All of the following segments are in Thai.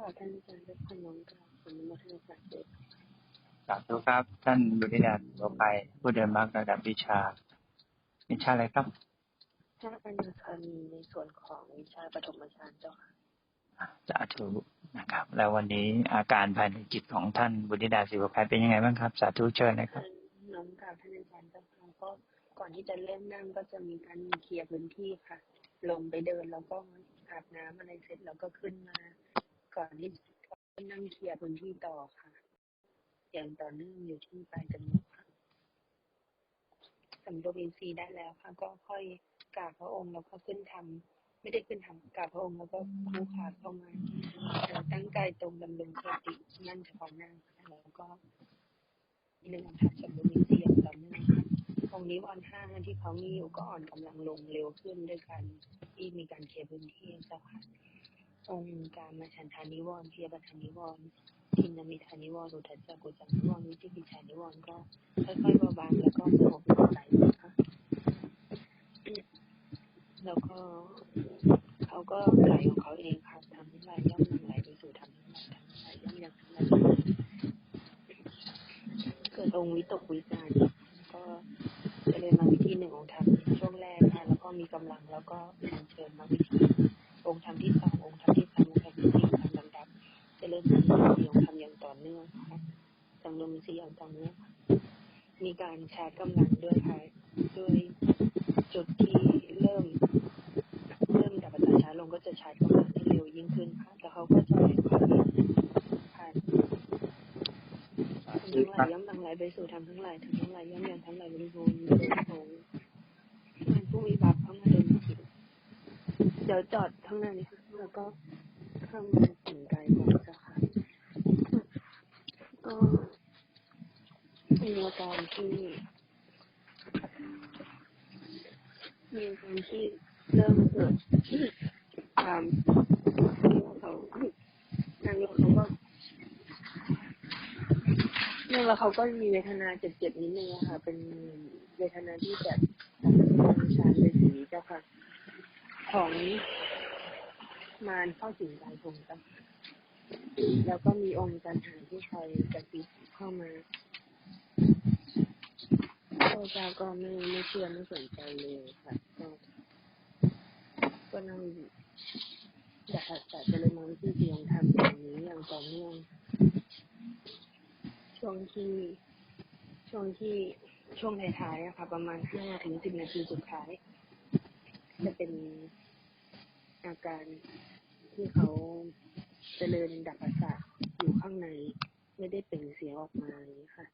ค่ะท่านอาจารย์และคุณน้องกราบขออนุโมทนาสาธุสาธุครับ ท่านบุริดาตัวไปผู้เดินมรรคระดับวิชา วิชาอะไรครับถ้าเป็นกรณีในส่วนของวิชาปฐมฌานเจ้าค่ะสาธุนะครับ แล้ววันนี้อาการภายในจิตของท่านบุริดาศิวภัยเป็นยังไงบ้างครับ สาธุเชิญนะครับน้องกราบท่านอาจารย์เจ้าค่ะก็ก่อนที่จะเริ่มนั่งก็จะมีการเคลียร์พื้นที่ค่ะ ลงไปเดินแล้วก็อาบน้ำอะไรเสร็จแล้วก็ขึ้นมา ก่อนที่จะนั่งเคลียร์พื้นที่ต่อค่ะอย่างต่อเนื่องอยู่ที่ปลายจมูกค่ะสำรวจอินทรีย์ได้แล้วค่ะ ก็ค่อยกราบพระองค์แล้วก็ขึ้นทำไม่ได้ขึ้นทำกราบพระองค์แล้วก็คู่ขาเข้ามาเอ่อตั้งใจตรงดำรงสตินั่นเฉพาะหน้าค่ะแล้วก็เรื่องทักสำรวจอินทรีย์อย่างต่อเนื่องค่ะองค์นี้วันห้าที่เขามีอยู่ก็อ่อนกำลังลงเร็วขึ้นด้วยการที่มีการเคลียร์พื้นที่เจ้าค่ะ องค์การมาฉันทานิวรณ์เพียบทานิวรณ์ทินนามิทานิวรณ์อุทัจจกุจังนิวรณ์วิจิกิจานิวรณ์ก็ค่อยๆเบาบางแล้วก็สงบลงไปนะคะแล้วก็เขาก็ไหลของเขาเองค่ะทำทั้งหลายย่อมนำไหลไปสู่ทำทั้งหลายทำทั้งหลายย่อมยังทั้งหลายเกิดองค์วิตกวิจารก็จะเรียนมาวิธีหนึ่งองค์ธรรมช่วงแรกค่ะแล้วก็มีกำลังแล้วก็เชิญมาวิธี องค์ธรรมที่สององค์ธรรมที่สามองค์ธรรมที่สี่ตามลำดับจะเริ่มทำสี่องค์ธรรมอย่างต่อเนื่องค่ะจำนวนสี่อย่างต่อเนื่องค่ะมีการชาร์จกำลังด้วยค่ะด้วยจุดที่เริ่ม เริ่มดับประสาช้าลงก็จะชาร์จกำลังให้เร็วยิ่งขึ้นค่ะแล้วเขาก็จะไหลผ่านผ่านทั้งหลายย่อมทั้งหลายไปสู่ทำทั้งหลายทำทั้งหลายย่อมยังทั้งหลายบริบูรณ์โดยโถงมันผู้มีบาปเข้ามาเดินผิด เดี๋ยวจอดข้างหน้านี้ค่ะแล้วก็เข้ามาถึงไกลก่อนเจ้าค่ะก็มีอาการที่มีอาการที่เริ่มเกิดความที่เขานั่งแล้วเขาก็นั่งแล้วเขาก็มีเวทนาเจ็บๆนิดนึงค่ะ เป็นเวทนาที่แบบทางชานเป็นสีเของมารเข้าสิงใจผมจ้ะแล้วก็มีองค์จันหาที่คอยกระซิบเข้ามาพระเจ้าก็ไม่ไม่เชื่อไม่สนใจเลยค่ะก็ก็นั่งอยากจะเจริญมรที่เพียงทำอย่างนี้อย่างต่อเนื่องช่วงที่ช่วงที่ช่วงท้ายๆอะค่ะ ประมาณห้าถึงสิบนาทีสุดท้าย จะเป็นอาการที่เขาเจริญดับประสาทอยู่ข้างใน ไม่ได้เปล่งเสียงออกมาอย่างนี้ค่ะ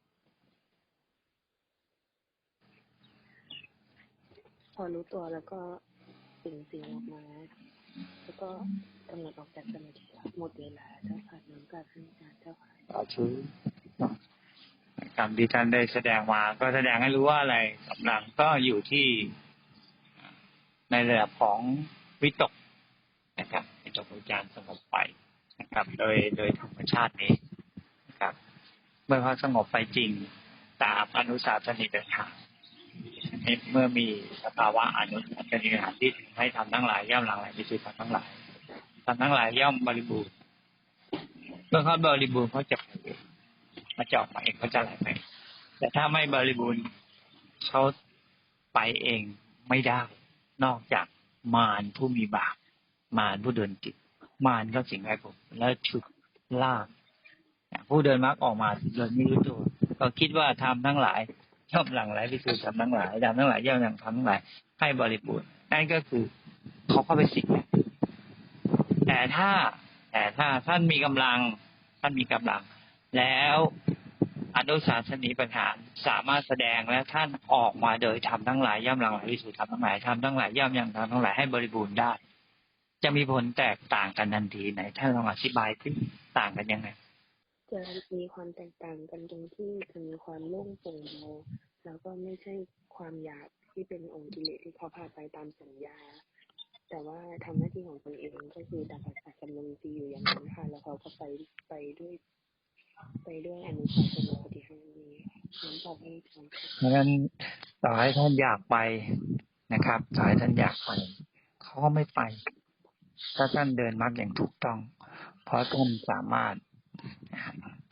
พอรู้ตัวแล้วก็เปล่งเสียงออกมา แล้วก็กำหนดออกจากสมาธิหมดเวลาเจ้าค่ะน้ำกราบท่านอาจารย์เจ้าค่ะสาธุกรรมที่ท่านได้แสดงมา ก็แสดงให้รู้ว่าอะไรกำลังก็อยู่ที่ ในระดับของวิตกนะครับวิตกวิจารสงบไปนะครับ โดยโดยธรรมชาตินี้นะครับ เมื่อเขาสงบไปจริงตามอนุสาสนิกถามเมื่อมีสภาวะอนุสาสนิกถามที่ให้ทำทั้งหลายย่อมหลังไหลไปสู่ทำทั้งหลายทำทั้งหลายย่อมบริบูรณ์เมื่อเขาบริบูรณ์เขาจะมาจาะมาเองเขาจะไหลไปแต่ถ้าไม่บริบูรณ์เขาไปเองไม่ได้ นอกจากมารผู้มีบาปมารผู้เดินจิต มารก็สิ่งไรผม แล้วฉุดลากผู้เดินมรรคออกมาโดยไม่รู้ตัว ก็คิดว่าทำทั้งหลายย่อมหลังไหลไปสู่ทำทั้งหลายดำทั้งหลายย่อมยังทำทั้งหลายให้บริบูรณ์นั่นก็คือเขาเข้าไปสิงแต่ถ้าแต่ถ้าท่านมีกำลัง ท่านมีกำลัง แล้ว อนุสาสนีปัญหารสามารถแสดงและท่านออกมาโดยทำทั้งหลายย่อมหลังหลไปสู่ทำทั้งหลายทำทั้งหลายย่อมยังทำทั้งหลายให้บริบูรณ์ได้ จะมีผลแตกต่างกันทันทีไหนท่านลองอธิบายสิต่างกันยังไงจะมีความแตกต่างกันตรงที่จะมีความโล่งโปร่งเบาแล้วก็ไม่ใช่ความหยาบที่เป็นองค์กิเลสที่เขาพาไปตามสัญญา แต่ว่าทำหน้าที่ของตนเองก็คือดับประสาทกำลังตีอยู่อย่างนั้นค่ะแล้วเขาก็ไปไปด้วย ไปด้วยอนุสาวรีย์ปฏิหารนี้น้ำตอให้เพราะฉะนั้นต่อให้ท่านอยากไปนะครับต่อให้ท่านอยากไปเขาก็ไม่ไป ถ้าท่านเดินมรรคอย่างถูกต้อง เพราะท่านสามารถ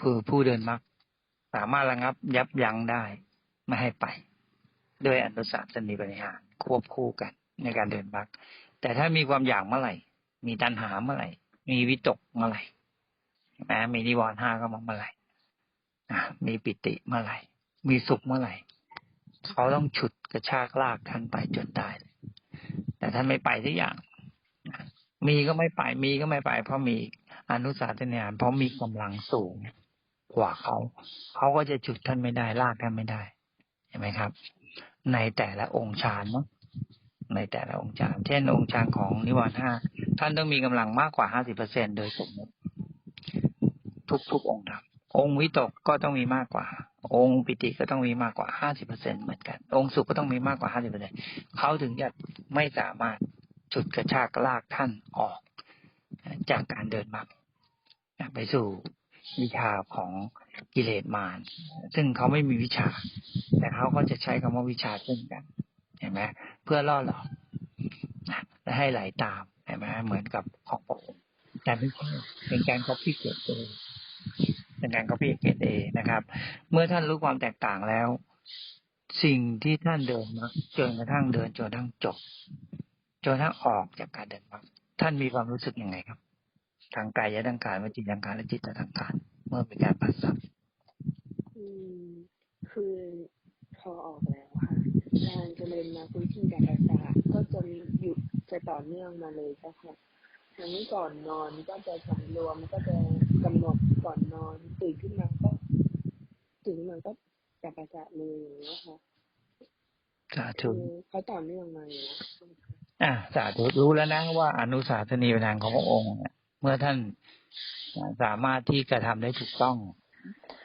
ผู้ผู้เดินมรรคสามารถระงับยับยั้งได้ไม่ให้ไป ด้วยอนุสาสนีบริหารควบคู่กันในการเดินมรรคแต่ถ้ามีความอยากเมื่อไหร่ มีตัณหาเมื่อไหร่ มีวิตกเมื่อไหร่ แม้มีนิวรณ์ห้าเข้ามาเมื่อไหร่มีปิติเมื่อไหร่ มีสุขเมื่อไหร่ เขาต้องฉุดกระชากลากท่านไปจนได้เลยแต่ท่านไม่ไปทุกอย่าง มีก็ไม่ไป มีก็ไม่ไป เพราะมีอนุสาสนียานเพราะมีกำลังสูงกว่าเขา เขาก็จะฉุดท่านไม่ได้ลากท่านไม่ได้ เห็นไหมครับ ในแต่ละองค์ฌานเนาะในแต่ละองค์ฌาน เช่นองค์ฌานของนิวรณ์ห้าท่านต้องมีกำลังมากกว่าห้าสิบเปอร์เซ็นโดยสมมติ ทุกๆองค์ครับองค์วิตกก็ต้องมีมากกว่า องค์ปิติก็ต้องมีมากกว่าห้าสิบเปอร์เซ็นเหมือนกัน องค์สุขก็ต้องมีมากกว่าห้าสิบเปอร์เซ็นเขาถึงจะไม่สามารถฉุดกระชากลากท่านออก จากการเดินมรรคไปสู่วิชาของกิเลสมารซึ่งเขาไม่มีวิชา แต่เขาก็จะใช้คำว่าวิชาเช่นกันเห็นไหมเพื่อล่อหลอกและให้ไหลตามเห็นไหมเหมือนกับของพระองค์แต่ไม่ใช่เป็นการ copy เกตเอง เป็นการ copy เกตเอนะครับ เมื่อท่านรู้ความแตกต่างแล้ว สิ่งที่ท่านเดินมาจนกระทั่งเดินจนกระทั่งจบจนกระทั่งออกจากการเดินมาท่านมีความรู้สึกยังไงครับ ทางกายทางกายวจีทางการและจิตทางการ เมื่อเป็นการปัสสับอืมคือพอออกแล้วค่ะงานเจริญมาคุยที่การรักษาก็จะหยุดจะต่อเนื่องมาเลยเจ้าค่ะทั้งก่อนนอนก็จะสำรวมก็จะกำหนด ก่อนนอนตื่นขึ้นมาก็ตื่นขึ้นมาก็จับประสาทเลยอย่างเงี้ยค่ะสาธุคือเขาต่อเนื่องมาอย่างเงี้ยอ่าสาธุรู้แล้วนะว่าอนุสาสนียานของพระองค์เนี่ยเมื่อท่านสามารถที่กระทำได้ถูกต้อง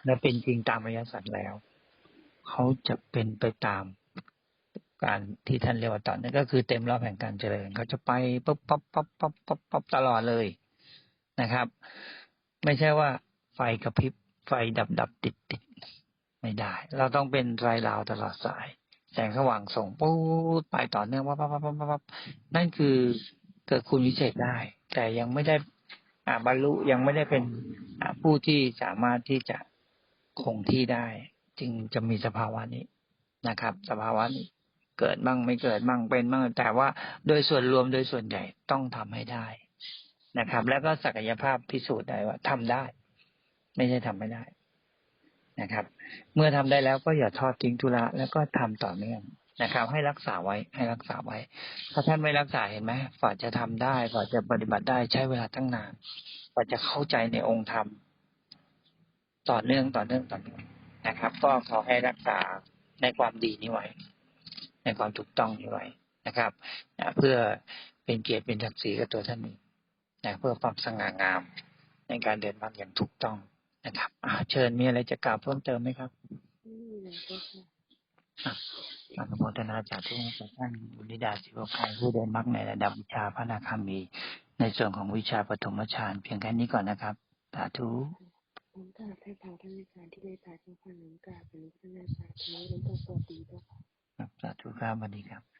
และเป็นจริงตามอริยสัจแล้ว เขาจะเป็นไปตามการที่ท่านเรียกว่าตอนนี้ก็คือเต็มรอบแห่งการเจริญเขาจะไปปั๊บปั๊บปั๊บปั๊บปั๊บปั๊บตลอดเลยนะครับ ไม่ใช่ว่า ไฟกระพริบ ไฟดับดับติดติดไม่ได้ เราต้องเป็นไรลาวตลอดสาย แสงสว่างส่งปุ๊บไปต่อเนื่องปั๊บปั๊บปั๊บปั๊บปั๊บนั่นคือเกิดคุณวิเศษได้ แต่ยังไม่ได้อาบรรลุยังไม่ได้เป็นผู้ที่สามารถที่จะคงที่ได้ จึงจะมีสภาวะนี้นะครับ สภาวะนี้เกิดบ้างไม่เกิดบ้างเป็นบ้างแต่ว่าโดยส่วนรวมโดยส่วนใหญ่ต้องทำให้ได้นะครับ แล้วก็ศักยภาพพิสูจน์ได้ว่าทำได้ ไม่ใช่ทำไม่ได้นะครับ เมื่อทำได้แล้วก็อย่าทอดทิ้งธุระแล้วก็ทำต่อเนื่องนะครับ ให้รักษาไว้ให้รักษาไว้ ถ้าท่านไม่รักษาเห็นไหมกว่าจะทำได้กว่าจะปฏิบัติได้ใช้เวลาตั้งนานกว่าจะเข้าใจในองค์ธรรมต่อเนื่องต่อเนื่องต่อเนื่องนะครับ ก็ขอให้รักษาในความดีนี้ไว้ ในความถูกต้องนี้ไว้นะครับนะเพื่อเป็นเกียรติเป็นศักดิ์ศรีกับตัวท่านเองนะเพื่อความสง่างามในการเดินมรรคอย่างถูกต้อง นะครับอ่าเชิญมีอะไรจะกล่าวเพิ่มเติมไหมครับอืมเจ้าค่ะอนุโมทนาจากทุกท่านบุริดาศิวกายผู้เดินมรรคในระดับวิชาพระนาคามี ในส่วนของวิชาปฐมฌานเพียงแค่นี้ก่อนนะครับสาธุน้ำตาแท่พาท่านอาจารย์ที่ได้ตาเจ้าค่ะน้ำกราบเป็นพระนาศาสตร์นี้น้ำตาสวัสดีเจ้าค่ะครับสาธุครับสวัสดีครับ